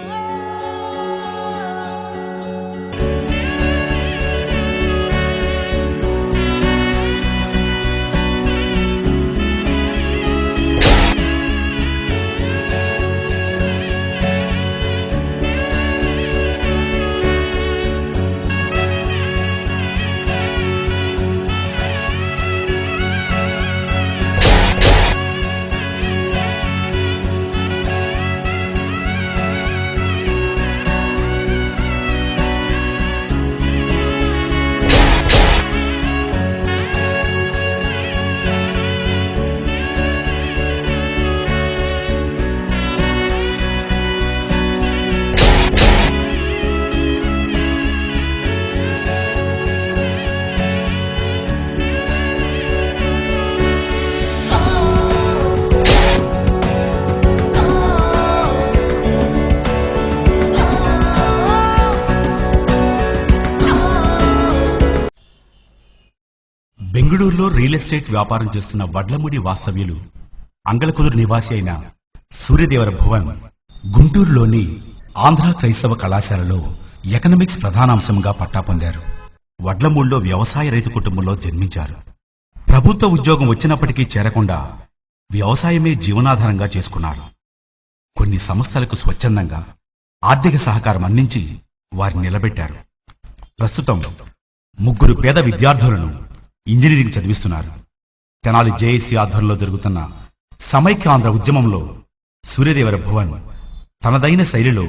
Oh! బెంగళూరులో real estate వ్యాపారం చేస్తున్న వడ్లముడి వాస్తవ్యులు అంగలకుదురు నివాసి అయిన సూర్యదేవర భువన్ గుంటూరులోని ఆంధ్ర క్రైస్తవ కళాశాలలో ఎకనమిక్స్ ప్రధానాంశంగా పట్టా పొందారు. వడ్లమూడిలో వ్యవసాయ రైతు కుటుంబంలో జన్మించారు. ప్రభుత్వ ఉద్యోగం వచ్చినప్పటికీ చేరకుండా వ్యవసాయమే జీవనాధారంగా చేసుకున్నారు. కొన్ని సంస్థలకు స్వచ్ఛందంగా ఆర్థిక సహకారం అందించి వారిని నిలబెట్టారు. ప్రస్తుతం ముగ్గురు పేద విద్యార్థులను ఇంజనీరింగ్ చదివిస్తున్నారు. తెనాలి జేఏసీ ఆధ్వర్యంలో జరుగుతున్న సమైక్యాంధ్ర ఉద్యమంలో సూర్యదేవర భువన్ తనదైన శైలిలో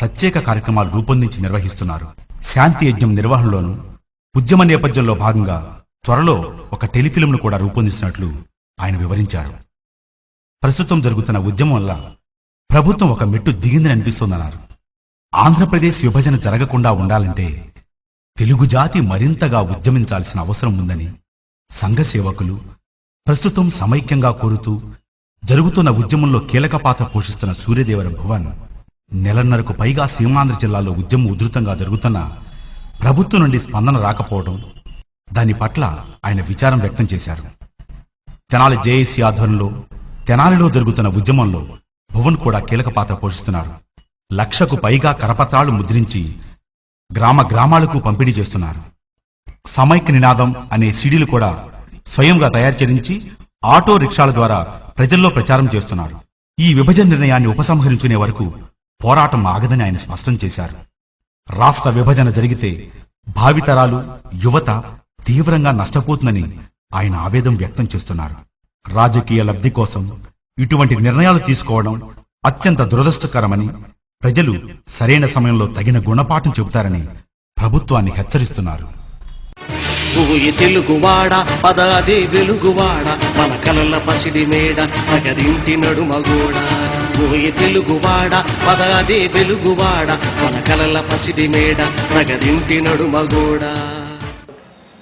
ప్రత్యేక కార్యక్రమాలు రూపొందించి నిర్వహిస్తున్నారు. శాంతి యజ్ఞం నిర్వహణలోనూ ఉద్యమ నేపథ్యంలో భాగంగా త్వరలో ఒక టెలిఫిల్మ్ను కూడా రూపొందిస్తున్నట్లు ఆయన వివరించారు. ప్రస్తుతం జరుగుతున్న ఉద్యమం వల్ల ప్రభుత్వం ఒక మెట్టు దిగిందని అనిపిస్తోందన్నారు ఆంధ్రప్రదేశ్ విభజన జరగకుండా ఉండాలంటే తెలుగు జాతి మరింతగా ఉద్యమించాల్సిన అవసరం ఉందని సంఘ సేవకులు ప్రస్తుతం సమైక్యంగా కోరుతూ జరుగుతున్న ఉద్యమంలో కీలక పాత్ర పోషిస్తున్న సూర్యదేవర భువన్ నెలన్నరకు పైగా సీమాంధ్ర జిల్లాలో ఉద్యమం ఉధృతంగా జరుగుతున్న ప్రభుత్వం నుండి స్పందన రాకపోవడం దాని పట్ల ఆయన విచారం వ్యక్తం చేశారు. తెనాలి జేఏసీ ఆధ్వర్యంలో తెనాలిలో జరుగుతున్న ఉద్యమంలో భువన్ కూడా కీలక పాత్ర పోషిస్తున్నారు. లక్షకు పైగా కరపత్రాలు ముద్రించి గ్రామ గ్రామాలకు పంపిణీ చేస్తున్నారు. సమైక్య నినాదం అనే సీడీలు కూడా స్వయంగా తయారు చేయించి ఆటో రిక్షాల ద్వారా ప్రజల్లో ప్రచారం చేస్తున్నారు. ఈ విభజన నిర్ణయాన్ని ఉపసంహరించుకునే వరకు పోరాటం ఆగదని ఆయన స్పష్టం చేశారు. రాష్ట్ర విభజన జరిగితే భావితరాలు యువత తీవ్రంగా నష్టపోతుందని ఆయన ఆవేదన వ్యక్తం చేస్తున్నారు. రాజకీయ లబ్ధి కోసం ఇటువంటి నిర్ణయాలు తీసుకోవడం అత్యంత దురదృష్టకరమని ప్రజలు సరైన సమయంలో తగిన గుణపాఠం చెబుతారని ప్రభుత్వాన్ని హెచ్చరిస్తున్నారు. భూయి తెలుగువాడ పదాది వెలుగువాడ మన కలల పసిడి మేడ నగరింటి నడుమగోడ. భూయి తెలుగువాడ పదాది వెలుగువాడ మన కలల పసిడి మేడ నగరింటి నడుమగోడ.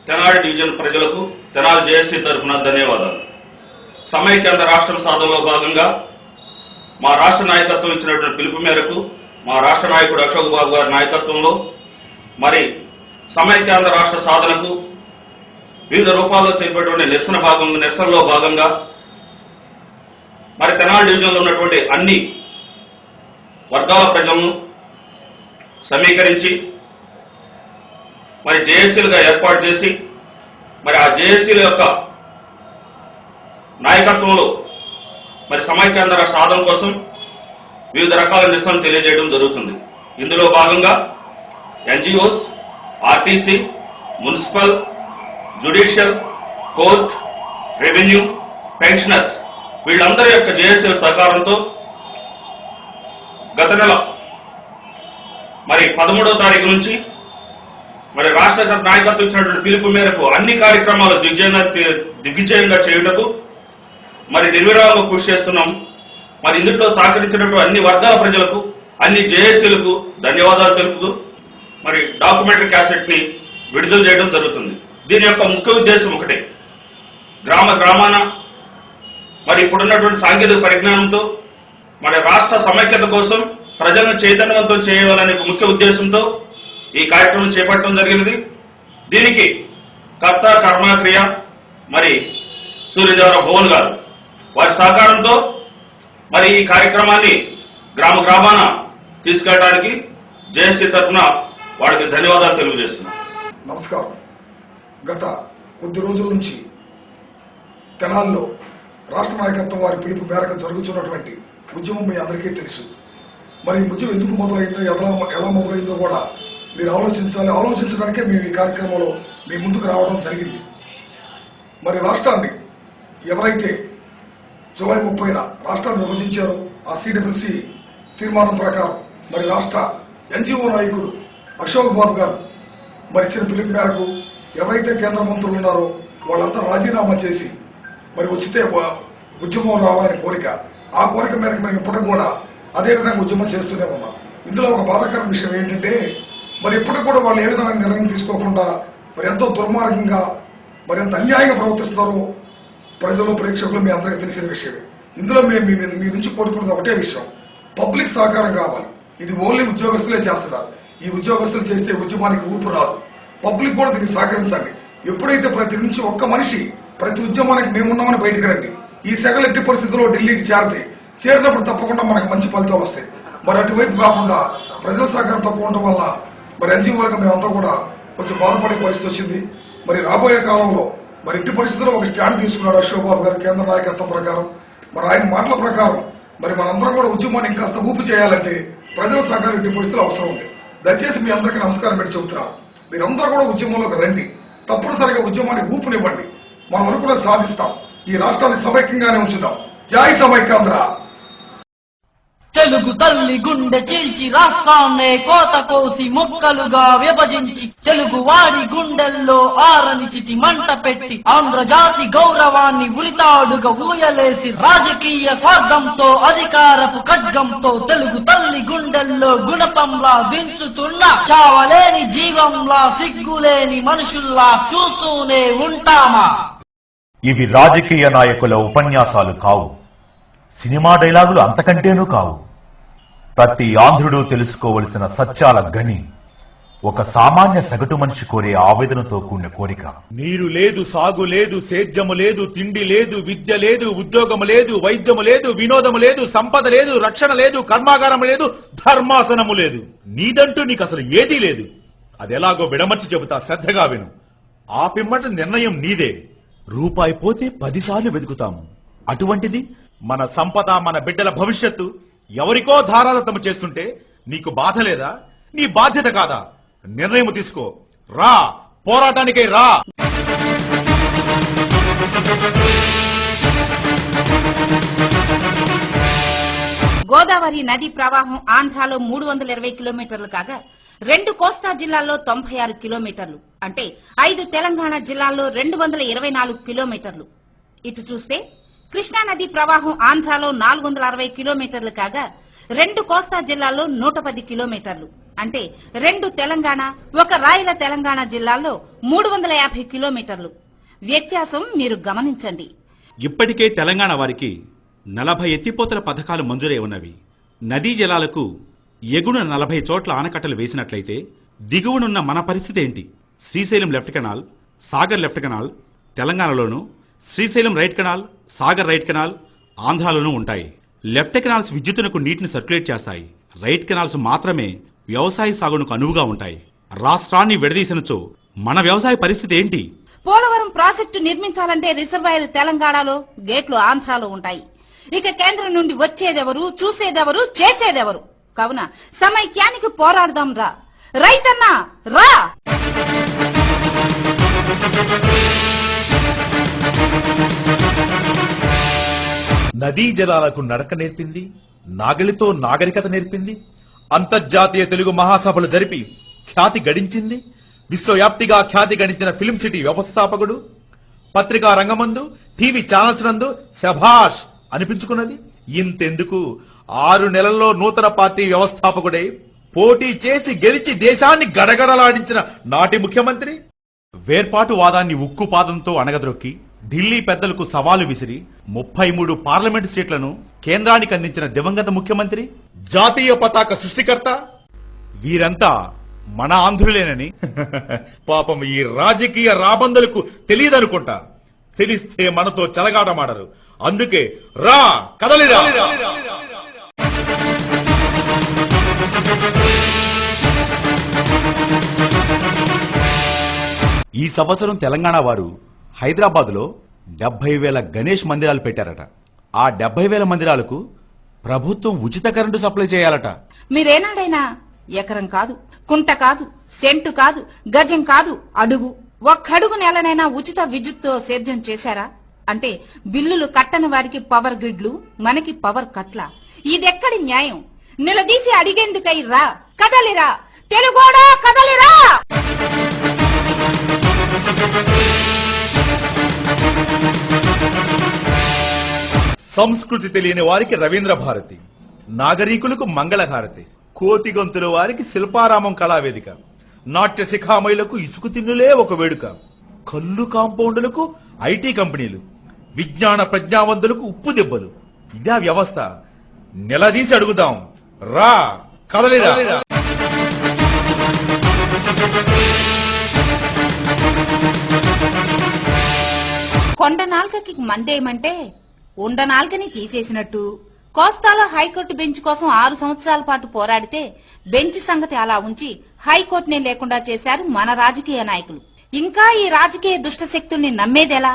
తెనాలి డివిజన్ ప్రజలకు తెనాలి జేఏసీ తరఫున ధన్యవాదాలు. సమైక్యాంధ్ర రాష్ట్రం సాధనలో భాగంగా మా రాష్ట్ర నాయకత్వం ఇచ్చినటువంటి పిలుపు మేరకు మా రాష్ట్ర నాయకుడు అశోక్ బాబు గారి నాయకత్వంలో మరి సమైక్యాంధ్ర రాష్ట్ర సాధనకు వివిధ రూపాల్లో చేపట్టినటువంటి నిరసన భాగం నిరసనలో భాగంగా మరి తెనాలి డివిజన్లో ఉన్నటువంటి అన్ని వర్గాల ప్రజలను సమీకరించి మరి జేఏసీలుగా ఏర్పాటు చేసి మరి ఆ జేఏసీల యొక్క నాయకత్వంలో మరి సమైక్యాంధ్ర సాధన కోసం వివిధ రకాల నిరసనలు తెలియజేయడం జరుగుతుంది. ఇందులో భాగంగా NGOs RTC municipal judicial court revenue pensioners వీళ్ళందరి యొక్క జేఏసీల సహకారంతో గత నెల మరి పదమూడవ తారీఖు నుంచి మరి రాష్ట్ర నాయకత్వం ఇచ్చినటువంటి పిలుపు మేరకు అన్ని కార్యక్రమాలు దిగ్విజయంగా దిగ్విజయంగా చేయుటకు మరి నిర్విరామంగా కృషి చేస్తున్నాం. మరి ఇందులో సహకరించినటువంటి అన్ని వర్గాల ప్రజలకు అన్ని జేఏసీలకు ధన్యవాదాలు తెలుపుతూ మరి డాక్యుమెంటరీ క్యాసెట్ని విడుదల చేయడం జరుగుతుంది. దీని యొక్క ముఖ్య ఉద్దేశం ఒకటే. గ్రామ గ్రామాన మరి ఇప్పుడున్నటువంటి సాంకేతిక పరిజ్ఞానంతో మన రాష్ట్ర సమైక్యత కోసం ప్రజలను చైతన్యవంతం చేయాలనే ముఖ్య ఉద్దేశంతో ఈ కార్యక్రమం చేపట్టడం జరిగినది. దీనికి కర్త కర్మక్రియ మరి సూర్యదేవర భువన్ గారు వారి సహకారంతో మరి ఈ కార్యక్రమాన్ని గ్రామ గ్రామాన తీసుకెళ్ళడానికి జేఎస్సీ తరఫున వాడికి ధన్యవాదాలు తెలియజేస్తున్నాం. నమస్కారం. గత కొద్ది రోజుల నుంచి తెనాల్లో రాష్ట్ర నాయకత్వం వారి పిలుపు మేరకు జరుగుతున్నటువంటి ఉద్యమం మీ అందరికీ తెలుసు. మరి ఉద్యమం ఎందుకు మొదలైందో ఎలా ఎలా మొదలైందో కూడా మీరు ఆలోచించాలి. ఆలోచించడానికే మేము ఈ కార్యక్రమంలో మీ ముందుకు రావడం జరిగింది. మరి రాష్ట్రాన్ని ఎవరైతే జూలై ముప్పైన రాష్ట్రాన్ని విభజించారు ఆ సిడబ్ల్యూసి తీర్మానం ప్రకారం. మరి రాష్ట్ర ఎన్జిఓ నాయకుడు అశోక్ బాబు గారు మరి ఇచ్చిన పిలుపు మేరకు ఎవరైతే కేంద్ర మంత్రులు ఉన్నారో వాళ్ళంతా రాజీనామా చేసి మరి వచ్చితే ఉద్యమం రావాలని కోరిక. ఆ కోరిక మేరకు మేము ఇప్పటికి కూడా అదేవిధంగా ఉద్యమం చేస్తూనే ఉన్నాం. ఇందులో ఒక బాధాకర విషయం ఏంటంటే మరి ఇప్పటికి కూడా వాళ్ళు ఏ విధమైన నిర్ణయం తీసుకోకుండా మరి ఎంతో దుర్మార్గంగా మరి ఎంత అన్యాయంగా ప్రవర్తిస్తున్నారో ప్రజలు ప్రేక్షకులు మీ అందరికీ తెలిసిన విషయమే. ఇందులో మేము మీ మీ నుంచి కోరుకున్నది ఒకటే విషయం. పబ్లిక్ సహకారం కావాలి. ఇది ఓన్లీ ఉద్యోగస్తులే చేస్తున్నారు. ఈ ఉద్యోగస్తులు చేస్తే ఉద్యమానికి ఊపు రాదు. పబ్లిక్ కూడా దీన్ని సహకరించండి. ఎప్పుడైతే ప్రతి నుంచి ఒక్క మనిషి ప్రతి ఉద్యమానికి మేమున్నామని బయటకు రండి ఈ సెగలు ఎట్టి పరిస్థితుల్లో ఢిల్లీకి చేరతాయి చేరినప్పుడు తప్పకుండా మనకు మంచి ఫలితాలు వస్తాయి. మరి అటువైపు కాకుండా ప్రజల సహకారం తక్కువ ఉండటం వల్ల మరి ఎన్జిఓలుగా మేమంతా కూడా కొంచెం బాధపడే పరిస్థితి వచ్చింది. మరి రాబోయే కాలంలో మరి ఎట్టి పరిస్థితుల్లో ఒక స్టాండ్ తీసుకున్నాడు అశోక్ బాబు గారు కేంద్ర నాయకత్వం ప్రకారం. మరి ఆయన మాటల ప్రకారం మరి మనందరం కూడా ఉద్యమాన్ని ఇంకాస్త ఊపి చేయాలంటే ప్రజల సహకారం ఎట్టి పరిస్థితులు అవసరం ఉంది. దయచేసి మీ అందరికీ నమస్కారం పెట్టి చెబుతున్నాను మీరందరూ కూడా ఉద్యమంలోకి రండి. తప్పనిసరిగా ఉద్యమాన్ని ఊపునివ్వండి. మనం అనుకున్న సాధిస్తాం. ఈ రాష్ట్రాన్ని సమైక్యంగానే ఉంచుదాం జై సమైక్యాంధ్ర! తెలుగు తల్లి గుండె చీల్చి రాష్ట్రాన్నే కోత కోసి ముక్కలుగా విభజించి తెలుగు వాడి గుండెల్లో ఆరని చిటి మంట పెట్టి ఆంధ్రజాతి గౌరవాన్ని ఉరితాడుగా ఊయలేసి రాజకీయ స్వార్థంతో అధికారపు ఖడ్గంతో తెలుగు తల్లి గుండెల్లో గుణపంలా దించుతున్న. చావలేని జీవంలా సిగ్గులేని మనుషుల్లా చూస్తూనే ఉంటామా? ఇవి రాజకీయ నాయకుల ఉపన్యాసాలు కావు. సినిమా డైలాగులు అంతకంటేనూ కావు. ప్రతి ఆంధ్రుడు తెలుసుకోవలసిన సత్యాల గని ఒక సామాన్య సగటు మనిషి కోరే ఆవేదనతో కూడిన కోరిక. నీరు లేదు సాగు లేదు సేద్యము లేదు తిండి లేదు విద్య లేదు ఉద్యోగము లేదు వైద్యము లేదు వినోదము లేదు సంపద లేదు రక్షణ లేదు కర్మాగారం లేదు ధర్మాసనము లేదు. నీదంటూ నీకు అసలు ఏదీ లేదు. అది ఎలాగో విడమర్చి చెబుతా శ్రద్ధగా విను. ఆ పిమ్మట నిర్ణయం నీదే. రూపాయి పోతే పదిసార్లు వెతుకుతాము. అటువంటిది మన సంపద మన బిడ్డల భవిష్యత్తు ఎవరికో ధారాదత్తము చేస్తుంటే నీకు బాధ లేదా? నీ బాధ్యత కాదా? నిర్ణయం తీసుకో. రా పోరాటానికై రా. గోదావరి నది ప్రవాహం ఆంధ్రాలో మూడు వందల ఇరవై కిలోమీటర్లు కాగా రెండు కోస్తా జిల్లాల్లో తొంభై ఆరు కిలోమీటర్లు. అంటే ఐదు తెలంగాణ జిల్లాల్లో రెండు వందల ఇరవై నాలుగు కిలోమీటర్లు. ఇటు చూస్తే కృష్ణా నది ప్రవాహం ఆంధ్రాలో నాలుగు వందల అరవై కిలోమీటర్లు కాగా రెండు కోస్తా జిల్లాల్లో నూట పది కిలోమీటర్లు. అంటే రెండు తెలంగాణ ఒక రాయల తెలంగాణ జిల్లాల్లో మూడు వందల యాభై కిలోమీటర్లు. వ్యత్యాసం మీరు గమనించండి. ఇప్పటికే తెలంగాణ వారికి నలభై ఎత్తిపోతల పథకాలు మంజూరై ఉన్నవి. నదీ జలాలకు ఎగున నలభై చోట్ల ఆనకట్టలు వేసినట్లయితే దిగువనున్న మన పరిస్థితి ఏంటి? Srisailam left canal Sagar left canal తెలంగాణలోనూ Srisailam right canal Sagar right canal ఆంధ్రాలోనూ ఉంటాయి. లెఫ్ట్ కెనాల్స్ విద్యుత్తునకు నీటిని సర్క్యులేట్ చేస్తాయి. రైట్ కెనాల్స్ మాత్రమే వ్యవసాయ సాగునకు అనువుగా ఉంటాయి. రాష్ట్రాన్ని విడదీసినచో మన వ్యవసాయ పరిస్థితి ఏంటి? పోలవరం ప్రాజెక్టు నిర్మించాలంటే రిజర్వాయర్ తెలంగాణలో గేట్లు ఆంధ్రాలో ఉంటాయి. ఇక కేంద్రం నుండి వచ్చేదెవరు చూసేదెవరు చేసేదెవరు? కావున సమైక్యానికి పోరాడదాం రా. రైతన్నా రా! నదీ జలాలకు నడక నేర్పింది నాగలితో నాగరికత నేర్పింది అంతర్జాతీయ తెలుగు మహాసభలు జరిపి ఖ్యాతి గడించింది విశ్వవ్యాప్తిగా ఖ్యాతి గడించిన ఫిల్మ్ సిటీ వ్యవస్థాపకుడు పత్రికా రంగమందు టీవీ ఛానల్స్ నందు శభాష్ అనిపించుకున్నది. ఇంతెందుకు? ఆరు నెలల్లో నూతన పార్టీ వ్యవస్థాపకుడై పోటీ చేసి గెలిచి దేశాన్ని గడగడలాడించిన నాటి ముఖ్యమంత్రి వేర్పాటు వాదాన్ని ఉక్కు పాదంతో అణగద్రొక్కి ఢిల్లీ పెద్దలకు సవాలు విసిరి ముప్పై మూడు పార్లమెంటు సీట్లను కేంద్రానికి అందించిన దివంగత ముఖ్యమంత్రి జాతీయ పతాక సృష్టికర్త వీరంతా మన ఆంధ్రులేనని. పాపం ఈ రాజకీయ రాబందులకు తెలియదనుకుంటా. తెలిస్తే మనతో చెలగాటమాడరు. అందుకే రా కదలిరా. ఈ సంవత్సరం తెలంగాణ వారు హైదరాబాద్లో డెబ్బై వేల గణేష్ మందిరాలు పెట్టారట. ఆ డెబ్బై వేల మందిరాలకు ప్రభుత్వం ఉచిత కరెంటు సప్లై చేయాలట. మీరేనాడైనా ఎకరం కాదు కుంట కాదు సెంటు కాదు గజం కాదు అడుగు. ఒక్కడుగు నెలనైనా ఉచిత విద్యుత్తో సేద్యం చేశారా? అంటే బిల్లులు కట్టని వారికి పవర్ గ్రిడ్లు మనకి పవర్ కట్ల. ఇదెక్కడి న్యాయం? నిలదీసి అడిగేందుకై రా కదలిరా. తెలుగోడా కదలిరా! సంస్కృతి తెలియని వారికి రవీంద్ర భారతి నాగరికులకు మంగళహారతి కోతి గొంతుల వారికి శిల్పారామం కళావేదిక నాట్య శిఖామయులకు ఇసుకు తిన్నులే ఒక వేడుక కళ్ళు కాంపౌండులకు ఐటీ కంపెనీలు విజ్ఞాన ప్రజ్ఞావంతులకు ఉప్పు దెబ్బలు. ఇదే వ్యవస్థ. నిలదీసి అడుగుదాం. రా కదలిరా. కొండ నాల్కకి మందేమంటే ఉండ నాల్కని తీసేసినట్టు. కోస్తాలో హైకోర్టు బెంచ్ కోసం ఆరు సంవత్సరాల పాటు పోరాడితే బెంచ్ సంగతి అలా ఉంచి హైకోర్టునే లేకుండా చేశారు మన రాజకీయ నాయకులు. ఇంకా ఈ రాజకీయ దుష్ట శక్తుల్ని నమ్మేదెలా?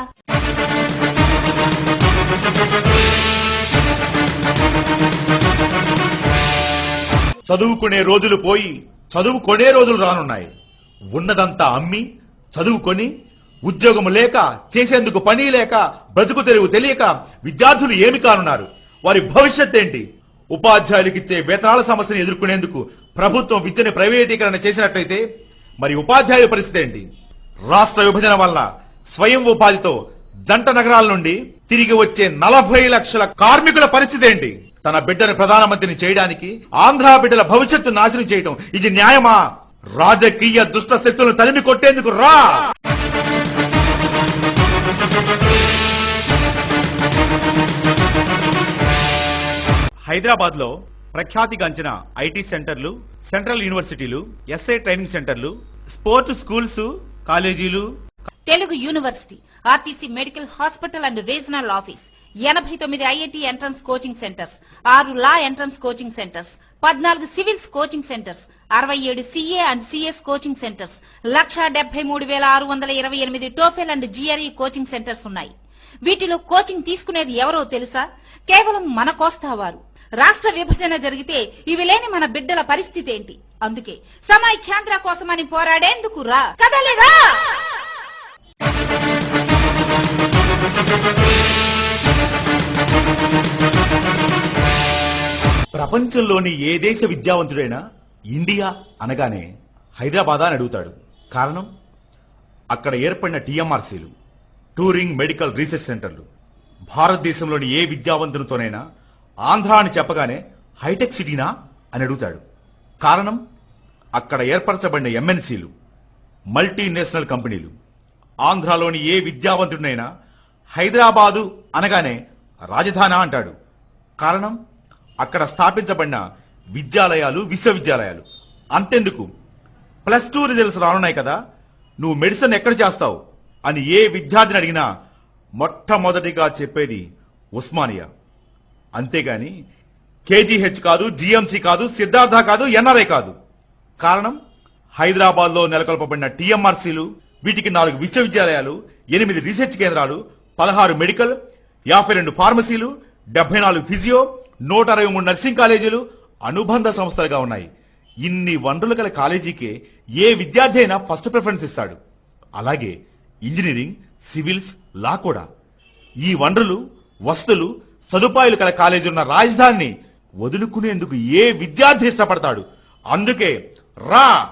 చదువుకునే రోజులు పోయి చదువుకొనే రోజులు రానున్నాయి. ఉన్నదంతా అమ్మి చదువుకొని ఉద్యోగము లేక చేసేందుకు పని లేక బ్రతుకు తెరువు తెలియక విద్యార్థులు ఏమి కానున్నారు? వారి భవిష్యత్ ఏంటి? ఉపాధ్యాయులకిచ్చే వేతనాల సమస్యను ఎదుర్కొనేందుకు ప్రభుత్వం విద్యను ప్రైవేటీకరణ చేసినట్లయితే మరి ఉపాధ్యాయుల పరిస్థితి ఏంటి? రాష్ట్ర విభజన వల్ల స్వయం ఉపాధితో జంట నగరాల నుండి తిరిగి వచ్చే నలభై లక్షల కార్మికుల పరిస్థితి ఏంటి? తన బిడ్డను ప్రధానమంత్రిని చేయడానికి ఆంధ్ర బిడ్డల భవిష్యత్తు నాశనం చేయటం ఇది న్యాయమా? రాజకీయ దుష్ట శక్తులను తరిమి కొట్టేందుకు రా! హైదరాబాద్లో ప్రఖ్యాతిగాంచిన ఐటీ సెంటర్లు సెంట్రల్ యూనివర్సిటీలు ఎస్ఐ ట్రైనింగ్ సెంటర్లు స్పోర్ట్స్ స్కూల్స్ కాలేజీలు. Telugu university RTC medical hospital and regional office ఎనభై తొమ్మిది ఐఐటి ఎంట్రన్స్ కోచింగ్ సెంటర్స్ ఆరు లా ఎంట్రన్స్ కోచింగ్ సెంటర్స్ పద్నాలుగు సివిల్స్ కోచింగ్ సెంటర్స్ అరవై ఏడు CA and CS coaching centres. లక్షా డెబ్బై మూడు వేల ఆరు వందల ఇరవై ఎనిమిది TOEFL and GRE coaching centres ఉన్నాయి. వీటిలో కోచింగ్ తీసుకునేది ఎవరో తెలుసా? కేవలం మన కోస్తా వారు. రాష్ట్ర విభజన జరిగితే ఇవి లేని మన బిడ్డల పరిస్థితి ఏంటి? అందుకే సమైఖ్యాంధ్ర కోసమని పోరాడేందుకు రా. కదలిరా ప్రపంచంలోని ఏ దేశ విద్యావంతుడైనా ఇండియా అనగానే హైదరాబాద్ అని అడుగుతాడు. కారణం? అక్కడ ఏర్పడిన టీఎంఆర్సీలు టూరింగ్ మెడికల్ రీసెర్చ్ సెంటర్లు భారతదేశంలోని ఏ విద్యావంతునితోనైనా ఆంధ్ర అని చెప్పగానే హైటెక్ సిటీనా అని అడుగుతాడు. కారణం? అక్కడ ఏర్పరచబడిన ఎంఎన్సీలు మల్టీనేషనల్ కంపెనీలు ఆంధ్రాలోని ఏ విద్యావంతుడినైనా హైదరాబాదు అనగానే రాజధాని అంటాడు. కారణం? అక్కడ స్థాపించబడిన విద్యాలయాలు విశ్వవిద్యాలయాలు. అంతెందుకు? ప్లస్ టూ రిజల్ట్స్ రానున్నాయి కదా నువ్వు మెడిసిన్ ఎక్కడ చేస్తావు? అని ఏ విద్యార్థిని అడిగినా మొట్టమొదటిగా చెప్పేది ఉస్మానియా. అంతేగాని కేజీహెచ్ కాదు జీఎంసీ కాదు సిద్ధార్థ కాదు ఎన్ఆర్ఐ కాదు. కారణం? హైదరాబాద్లో నెలకొల్పబడిన టీఎంఆర్సీలు వీటికి నాలుగు విశ్వవిద్యాలయాలు ఎనిమిది రీసెర్చ్ కేంద్రాలు పదహారు మెడికల్ యాభై రెండు ఫార్మసీలు డెబ్బై నాలుగు ఫిజియో నూట అరవై మూడు నర్సింగ్ కాలేజీలు అనుబంధ సంస్థలుగా ఉన్నాయి. ఇన్ని వనరులు గల కాలేజీకే ఏ విద్యార్థి అయినా ఫస్ట్ ప్రిఫరెన్స్ ఇస్తాడు. అలాగే ఇంజనీరింగ్ సివిల్స్ లా కూడా. ఈ వనరులు వసతులు సదుపాయాలు గల కాలేజీ ఉన్న రాజధానిని వదులుకునేందుకు ఏ విద్యార్థి ఇష్టపడతాడు? అందుకే రా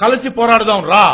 కలిసి పోరాడదాం రా.